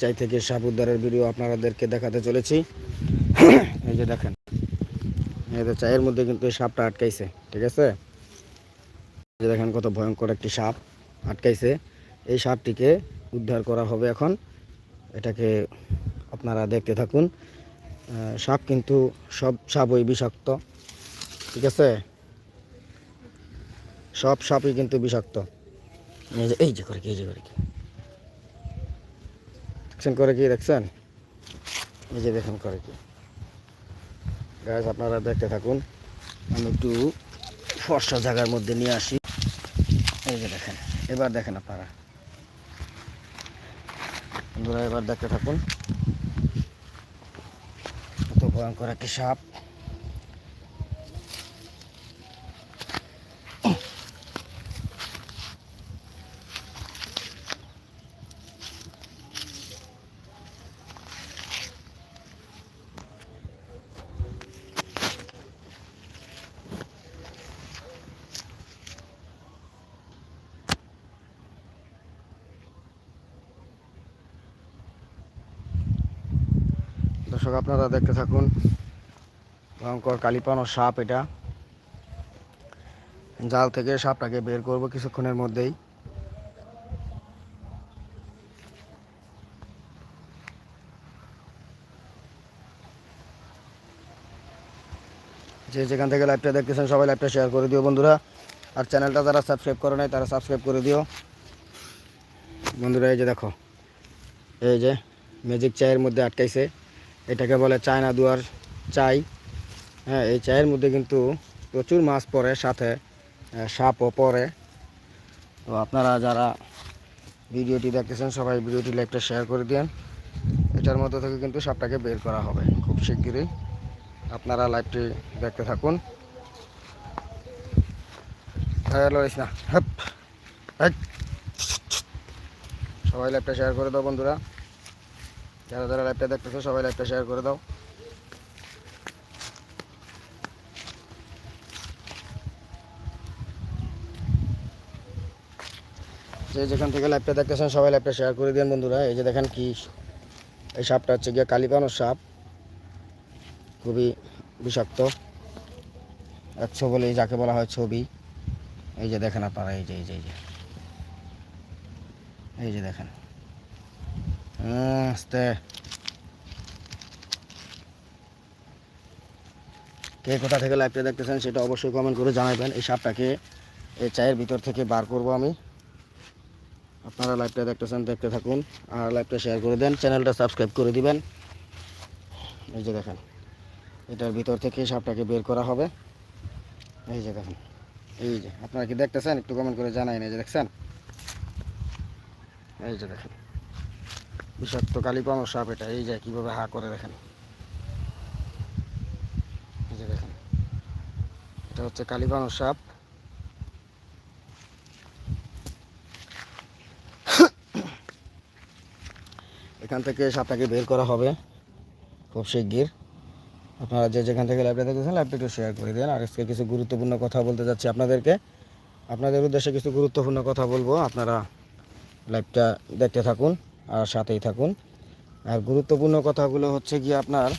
চাই থেকে সাপ উদ্ধারের ভিডিও আপনাদেরকে দেখাতে চলেছি। এই যে দেখেন। এই যে চায়ের মধ্যে কিন্তু এই সাপটা আটকাইছে, ঠিক আছে? এই যে দেখেন কত ভয়ঙ্কর একটি সাপ আটকাইছে। এই সাপটিকে উদ্ধার করা হবে এখন। এটাকে আপনারা দেখতে থাকুন। সাপ কিন্তু সব সাপই বিষাক্ত, ঠিক আছে? সব সাপই কিন্তু বিষাক্ত। এই যে এই যে করে কি, এই যে করে কি? দেখছেন করে কি দেখছেন? এই যে দেখেন করে কি। গাছ আপনারা দেখতে থাকুন। আমি একটু ফর্সা জায়গার মধ্যে নিয়ে আসি। এই যে দেখেন, এবার দেখেন আপনারা। বন্ধুরা, এবার দেখতে থাকুন। কত ভয়ঙ্কর একটি সাপ। দর্শক, আপনারা দেখতে থাকুন। ভয়ঙ্কর কালিপানো সাপ এটা। জাল থেকে সাপটাকে বের করব কিছুক্ষণের মধ্যেই। যে যেখান থেকে লাইভটা দেখতেছেন, সবাই লাইভটা শেয়ার করে দিও বন্ধুরা। আর চ্যানেলটা যারা সাবস্ক্রাইব করে নাই, তারা সাবস্ক্রাইব করে দিও। বন্ধুরা, এই যে দেখো, এই যে ম্যাজিক চায়ের মধ্যে আটকাইছে। এটাকে বলে চায়না দুয়ার চাই। হ্যাঁ এই চায়ের মধ্যে কিন্তু প্রচুর মাছ পড়ে, সাথে সাপও পড়ে। তো আপনারা যারা ভিডিওটি দেখতেছেন, সবাই ভিডিওটি লাইকটা শেয়ার করে দিন এটার মধ্যে থেকে কিন্তু সাপটাকে বের করা হবে খুব শিগগিরই। আপনারা লাইভটি দেখতে থাকুন। সবাই লাইভটা শেয়ার করে দাও বন্ধুরা। যারা যারা লাইভটা দেখতেছো, সবাই লাইভটা শেয়ার করে দাও। যে যেখান থেকে লাইভটা দেখতেছেন, সবাই লাইভটা শেয়ার করে দিন বন্ধুরা। এই যে দেখেন কি, এই সাপটা হচ্ছে গিয়ে কালিপানোর সাপ। খুবই বিষাক্ত। একশো বলে যাকে বলা হয় ছবি। এই যে দেখেন আপনারা এই যে এই যে। এই যে দেখেন। আস্তে কে কোথা থেকে লাইভটা দেখতেছেন সেটা অবশ্যই কমেন্ট করে জানাবেন। এই সাপটাকে এই চায়ের ভিতর থেকে বার করব আমি। আপনারা লাইভটা দেখতেছেন, দেখতে থাকুন আর লাইভটা শেয়ার করে দেন। চ্যানেলটা সাবস্ক্রাইব করে দিবেন। এই যে দেখেন, এটার ভিতর থেকে সাপটাকে বের করা হবে। এই যে দেখেন, এই যে, আপনারা কি দেখতেছেন? একটু কমেন্ট করে জানাই এই যে দেখছেন? এই যে দেখেন। বিষাক্ত কালিপানো সাপ এটা। এই যে কীভাবে হা করে দেখেন। এই যে দেখেন। এটা হচ্ছে কালিপানো সাপ। এখান থেকে সাপটাকে বের করা হবে খুব শিগগির। আপনারা যে যেখান থেকে লাইভটা দেখতেছেন লাইভটা একটু শেয়ার করে দেন। আর আজকে কিছু গুরুত্বপূর্ণ কথা বলতে যাচ্ছি আপনাদেরকে। আপনাদের উদ্দেশ্যে কিছু গুরুত্বপূর্ণ কথা বলব। আপনারা লাইভটা দেখতে থাকুন। সাথেই থাকুন। আর গুরুত্বপূর্ণ কথাগুলো হচ্ছে গিয়ে আপনার,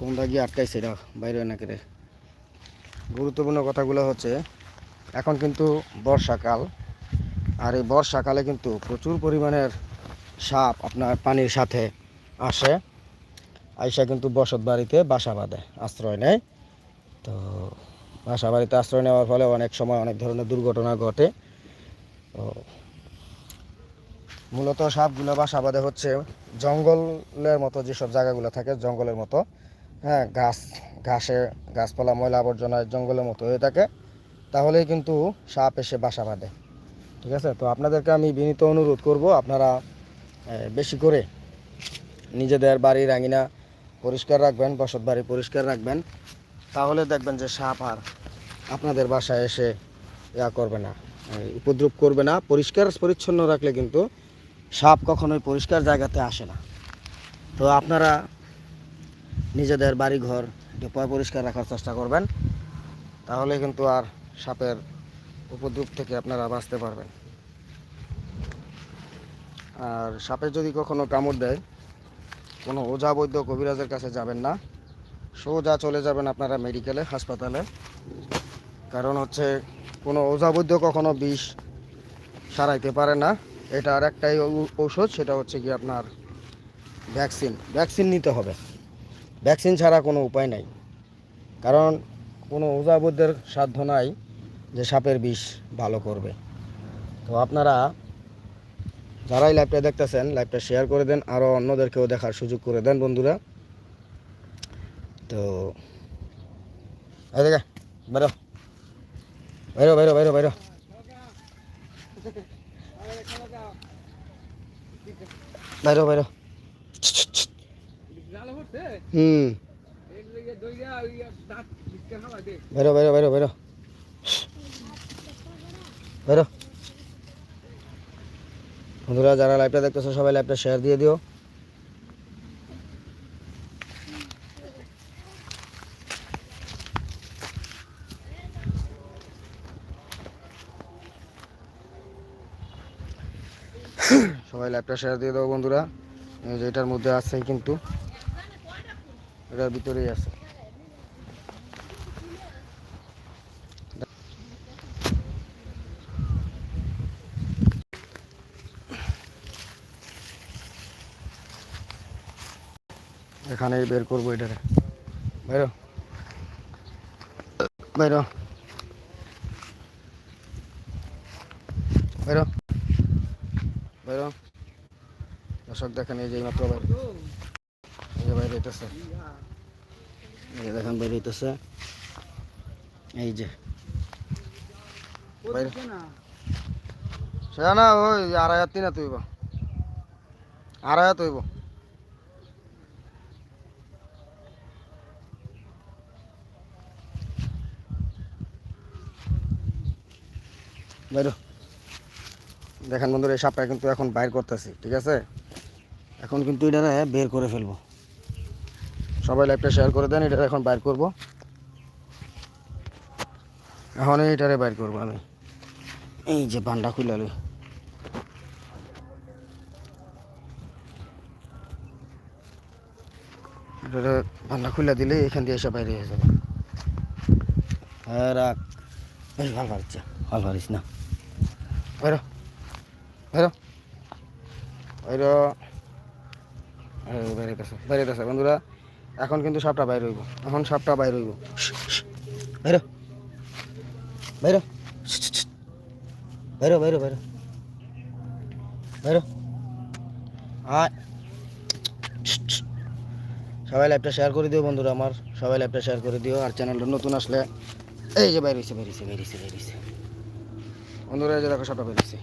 কোনটা গিয়ে আটকাইছে এটা বাইরে না রে গুরুত্বপূর্ণ কথাগুলো হচ্ছে, এখন কিন্তু বর্ষাকাল, আর এই বর্ষাকালে কিন্তু প্রচুর পরিমাণের সাপ আপনার পানির সাথে আসে। আইসা কিন্তু বসত বাড়িতে বাসা বাঁধে, আশ্রয় নেয়। তো বাসা বাড়িতে আশ্রয় নেওয়ার ফলে অনেক সময় অনেক ধরনের দুর্ঘটনা ঘটে। তো মূলত সাপগুলো বাসা বাঁধে হচ্ছে জঙ্গলের মতো যেসব জায়গাগুলো থাকে, জঙ্গলের মতো। হ্যাঁ গাছ, ঘাসে, গাছপালা, ময়লা আবর্জনা জঙ্গলের মতো হয়ে থাকে। তাহলেই কিন্তু সাপ এসে বাসা বাঁধে। ঠিক আছে? তো আপনাদেরকে আমি বিনীত অনুরোধ করব, আপনারা বেশি করে নিজেদের বাড়ির আঙিনা পরিষ্কার রাখবেন, বসত বাড়ি পরিষ্কার রাখবেন। তাহলে দেখবেন যে সাপ আর আপনাদের বাসায় এসে ইয়া করবে না উপদ্রব করবে না। পরিষ্কার, পরিচ্ছন্ন রাখলে কিন্তু সাপ কখনোই পরিষ্কার জায়গাতে আসে না। তো আপনারা নিজেদের বাড়ি ঘর পরিষ্কার রাখার চেষ্টা করবেন। তাহলে কিন্তু আর সাপের উপদ্রব থেকে আপনারা বাঁচতে পারবেন। আর সাপে যদি কখনো কামড় দেয়, কোনো ওঝা বৈদ্য কবিরাজের কাছে যাবেন না। সোজা চলে যাবেন আপনারা মেডিকেলে, হাসপাতালে। কারণ হচ্ছে কোনো ওঝা বৈদ্য কখনো বিষ সারাইতে পারে না। এটা আর একটাই ঔষধ, সেটা হচ্ছে কি আপনার ভ্যাকসিন। ভ্যাকসিন নিতে হবে। ভ্যাকসিন ছাড়া কোনো উপায় নাই। কারণ কোনো ওঝা সাধ্য নাই যে সাপের বিষ ভালো করবে। তো আপনারা যারাই লাইভটা দেখতেছেন, লাইভটা শেয়ার করে দেন, আরও অন্যদেরকেও দেখার সুযোগ করে দেন, বন্ধুরা। তো এই দেখে বেরো বাইরো বাইরো বাইরো। বাইরো বাইরো। হুম। বাইরো বাইরো বাইরো বাইরো। বাইরো। বন্ধুরা, যারা লাইভটা দেখতেছো, সবাই লাইভটা শেয়ার দিয়ে দিও সবাই লাইভটা শেয়ার দিয়ে দেবো বন্ধুরা। যে এটার মধ্যে আছে কিন্তু, এটার ভিতরেই আছে। এখানেই বের করব এটারে। বাইরো বাইরো বাইরো বাইরো দর্শক দেখেন, এই যে মাত্র বাইরে। এই যে বাইরে এই দেখেন বাইরে হইতেছে। এই যে। বাইরে। না ওই আড়াই হাত তিন হাত আড়াই হাত হইব। দেখেন বন্ধুরা, এই সাপটা কিন্তু এখন বাইর করতেছি, ঠিক আছে? এখন কিন্তু এটারে বের করে ফেলব। সবাই লাইভটা শেয়ার করে দেন এটা এখন বাইর করব। এখন এটারে বাইর করব আমি। এই যে বান্ডা খুলে লই। এটারে বান্ডা খুলে দিলে এখান দিয়ে এসে বাইরে হয়ে যাবে। হ্যাঁ রাখ। বেশ ভালো পারছে ভালো পারিস না। বাইরো বাইরো। বাইরো। বেরিয়েতেছে বেরিয়েতেছে বন্ধুরা, এখন কিন্তু সাপটা বাইর হইব। এখন সাপটা বাইর হইব। বাইরো বাইরো বাইরো বাইরো বাইরো বাইরো আয়। সবাই লাইভটা শেয়ার করে দিও বন্ধুরা আমার। সবাই লাইভটা শেয়ার করে দিও। আর চ্যানেলটা নতুন আসলে, এই যে বাইরেছে বেরিয়েছে বেরিয়েছে বেরিয়েছে বন্ধুরা, এই যে দেখো সাপটা বেরিয়েছে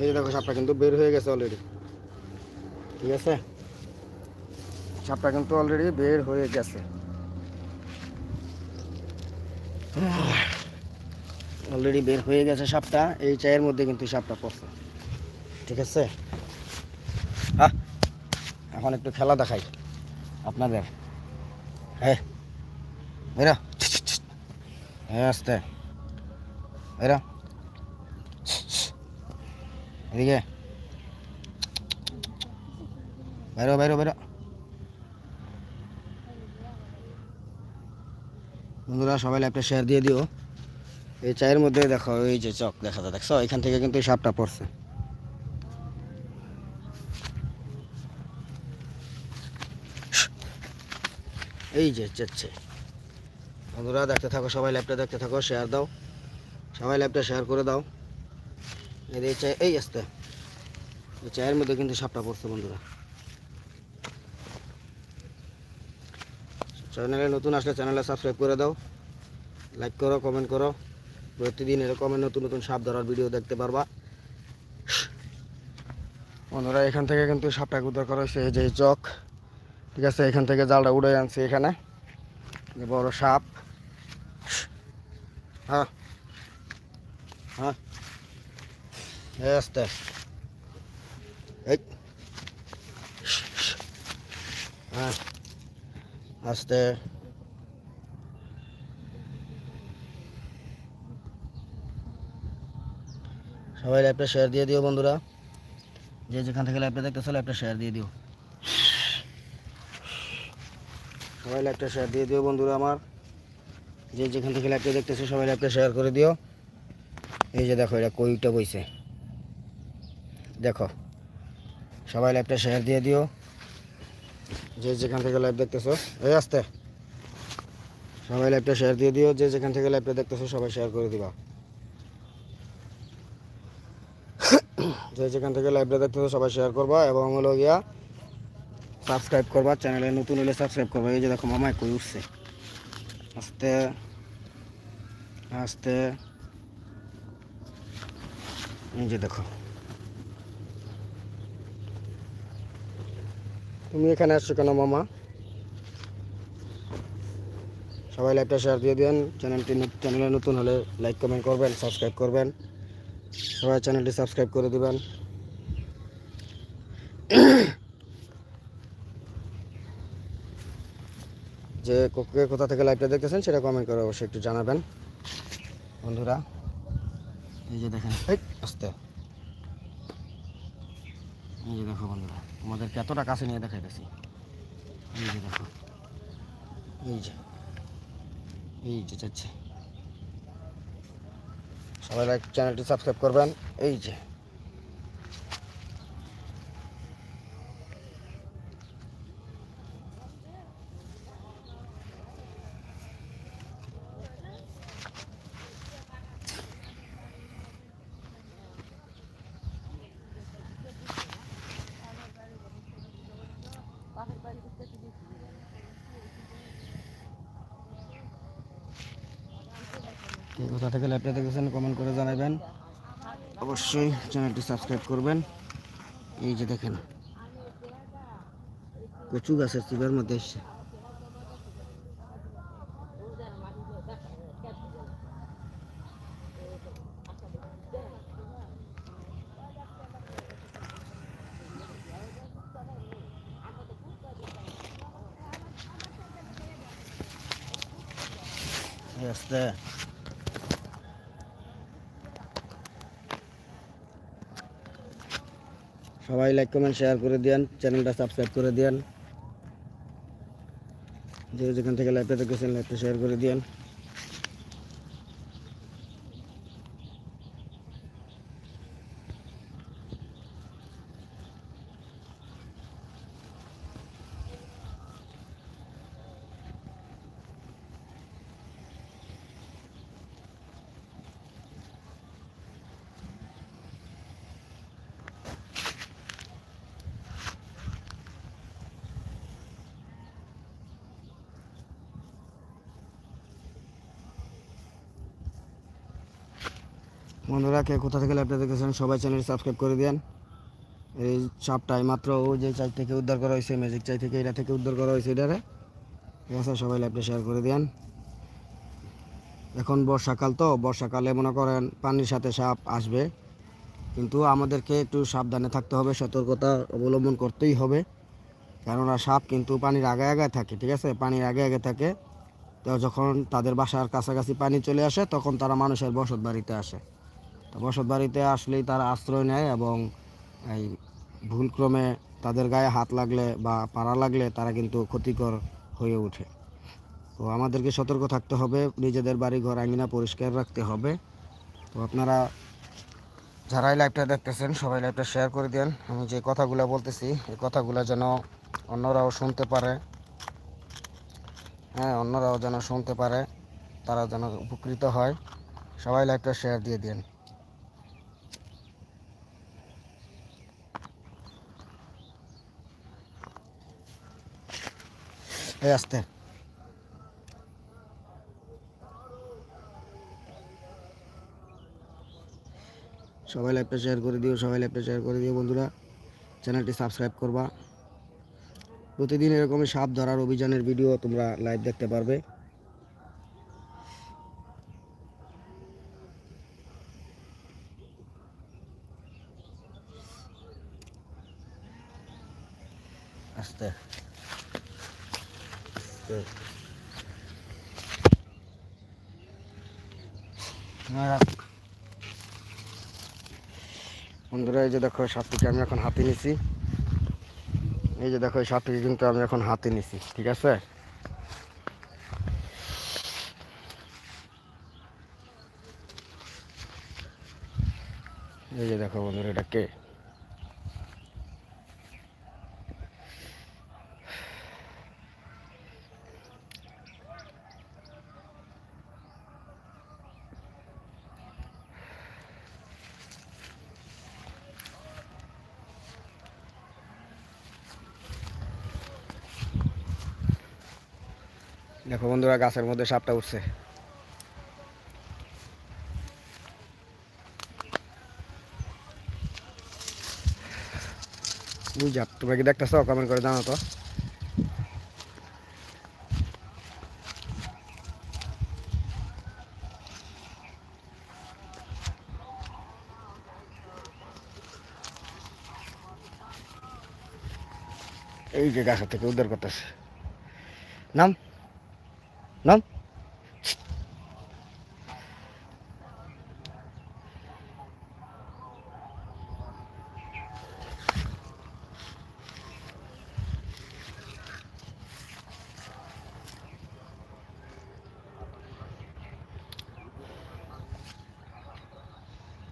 এই যে দেখো সাপটা কিন্তু বের হয়ে গেছে অলরেডি ঠিক আছে? সাপটা কিন্তু অলরেডি বের হয়ে গেছে। অলরেডি বের হয়ে গেছে সাপটা। এই চায়ের মধ্যে কিন্তু সাপটা পড়ছে। ঠিক আছে? হ্যাঁ এখন একটু খেলা দেখাই আপনাদের। হ্যাঁ বেরা। হ্যাঁ আসতে। বেরা। এদিকে। বাইরো বাইরো বাইরো। বন্ধুরা, সবাই লাইভটা শেয়ার দিয়ে দিও। এই চায়ের মধ্যে দেখো, এই যে চক দেখা যায় দেখছ? এখান থেকে কিন্তু এই সাপটা পড়ছে। এই যে চেচ্ছে। বন্ধুরা, দেখতে থাকো, সবাই লাইভটা দেখতে থাকো শেয়ার দাও। সবাই লাইভটা শেয়ার করে দাও। এই চায়, এই আসতে। এই চায়ের মধ্যে কিন্তু সাপটা পড়ছে, বন্ধুরা। চ্যানেলে নতুন আসলে চ্যানেলে সাবস্ক্রাইব করে দাও লাইক করো কমেন্ট করো। প্রতিদিন এরকমের নতুন নতুন সাপ ধরার ভিডিও দেখতে পারবা। বন্ধুরা, এখান থেকে কিন্তু সাপটা উদ্ধার করা হয়েছে যে চক। ঠিক আছে, এখান থেকে জালটা উড়ে আনছে এখানে। বড় সাপ। হ্যাঁ। হ্যাঁ। আস্তে। হ্যাঁ। আস্তে। সবাই লাইভটা শেয়ার দিয়ে দিও বন্ধুরা। যে যেখান থেকে লাইভটা দেখতেছো লাইভটা শেয়ার দিয়ে দিও। সবাই লাইভটা শেয়ার দিয়ে দিও বন্ধুরা আমার। যে যেখান থেকে লাইভটা দেখতেছো, সবাই লাইভটা শেয়ার করে দিও। এই যে দেখো, এটা কইটা বইছে। দেখো, সবাই লাইভটা শেয়ার দিয়ে দিও। যে যেখান থেকে লাইভ দেখতেছো। এই আসতে। সবাই লাইভটা শেয়ার দিয়ে দিও। যে যেখান থেকে লাইভটা দেখতেছো, সবাই শেয়ার করে দিবা। যে যেখান থেকে লাইভটা দেখতেছো, সবাই শেয়ার করবা এবং হলো গিয়া সাবস্ক্রাইব করবা। চ্যানেলে নতুন হলে সাবস্ক্রাইব করবা। এই যে দেখো মামায় কই উঠছে। আস্তে। আস্তে। এই যে দেখো। তুমি এখানে আসছো কেন, মামা? সবাই লাইভটা শেয়ার দিয়ে দেন চ্যানেলটি চ্যানেলে নতুন হলে লাইক কমেন্ট করবেন সাবস্ক্রাইব করবেন। সবাই চ্যানেলটি সাবস্ক্রাইব করে দিবেন। যে কে কোথা থেকে লাইভটা দেখতেছেন সেটা কমেন্ট করে অবশ্যই একটু জানাবেন। বন্ধুরা, এই যে দেখেন আস্তে। এই যে দেখো বন্ধুরা। তোমাদেরকে এতটা কাছে নিয়ে দেখাইতেছি। এই যে দেখো। এই যে। এই যে যাচ্ছে। সবাই লাইক চ্যানেলটি সাবস্ক্রাইব করবেন। এই যে কে কোথা থেকে লাইভটা দেখেছেন কমেন্ট করে জানাবেন অবশ্যই চ্যানেলটি সাবস্ক্রাইব করবেন। এই যে দেখেন কচু গাছের চিবার মধ্যে এসছে এই আস্তে সবাই লাইক কমেন্ট শেয়ার করে দেন চ্যানেলটা সাবস্ক্রাইব করে দেন যে যেখান থেকে লাইভটা দেখেছেন লাইভটা শেয়ার করে দেন বন্ধুরা, কে কোথা থেকে লাইভটা দেখেছেন সবাই চ্যানেল সাবস্ক্রাইব করে দেন এই সাপটাই মাত্র ও যে চাই থেকে উদ্ধার করা হয়েছে ম্যাজিক চাই থেকে এটা থেকে উদ্ধার করা হয়েছে, এটারে। ঠিক আছে, সবাই লাইভটা শেয়ার করে দেন এখন বর্ষাকাল তো, বর্ষাকালে মনে করেন পানির সাথে সাপ আসবে। কিন্তু আমাদেরকে একটু সাবধানে থাকতে হবে, সতর্কতা অবলম্বন করতেই হবে। কেননা সাপ কিন্তু পানির আগে আগে থাকে, ঠিক আছে? পানির আগে আগে থাকে। তো যখন তাদের বাসার কাছাকাছি পানি চলে আসে, তখন তারা মানুষের বসত বাড়িতে আসে। তো বসত বাড়িতে আসলেই তারা আশ্রয় নেয় এবং এই ভুলক্রমে তাদের গায়ে হাত লাগলে বা পাড়া লাগলে তারা কিন্তু ক্ষতিকর হয়ে ওঠে। তো আমাদেরকে সতর্ক থাকতে হবে, নিজেদের বাড়ি ঘর আঙিনা পরিষ্কার রাখতে হবে। তো আপনারা যারাই লাইভটা দেখতেছেন, সবাই লাইভটা শেয়ার করে দেন। আমি যে কথাগুলো বলতেছি, এই কথাগুলো যেন অন্যরাও শুনতে পারে। হ্যাঁ অন্যরাও যেন শুনতে পারে, তারা যেন উপকৃত হয়। সবাই লাইভটা শেয়ার দিয়ে দেন। এই আসতে সবাই লাইভটা শেয়ার করে দিও, সবাই লাইভটা শেয়ার করে দিও, বন্ধুরা। চ্যানেলটি সাবস্ক্রাইব করবা। প্রতিদিন এরকমই সাপ ধরার অভিযানের ভিডিও তোমরা লাইভ দেখতে পারবে। আস্তে। বন্ধুরা, এই যে দেখো সাপটিকে আমি এখন হাতে নিছি। এই যে দেখো, এই সাপটিকে কিন্তু আমি এখন হাতে নিছি, ঠিক আছে? এই যে দেখো, বন্ধুরা, এটা কে? দেখো বন্ধুরা, গাছের মধ্যে সাপটা উঠছে। বুঝা তোমরা কি দেখতেছ? কমেন্ট করে জানো তো। এই যে গাছের থেকে উদ্ধার করতেছে। নাম? নাম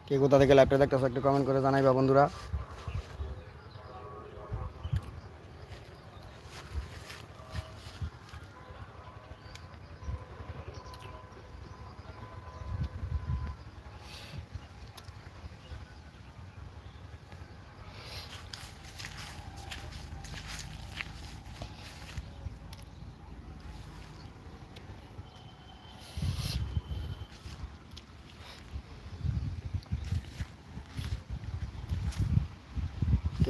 কে কোথা থেকে লাইভটা দেখতেছো একটু কমেন্ট করে জানাইবা বন্ধুরা।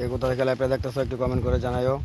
কে কোথা থেকে লাইভটা একটু কমেন্ট করে জানাইও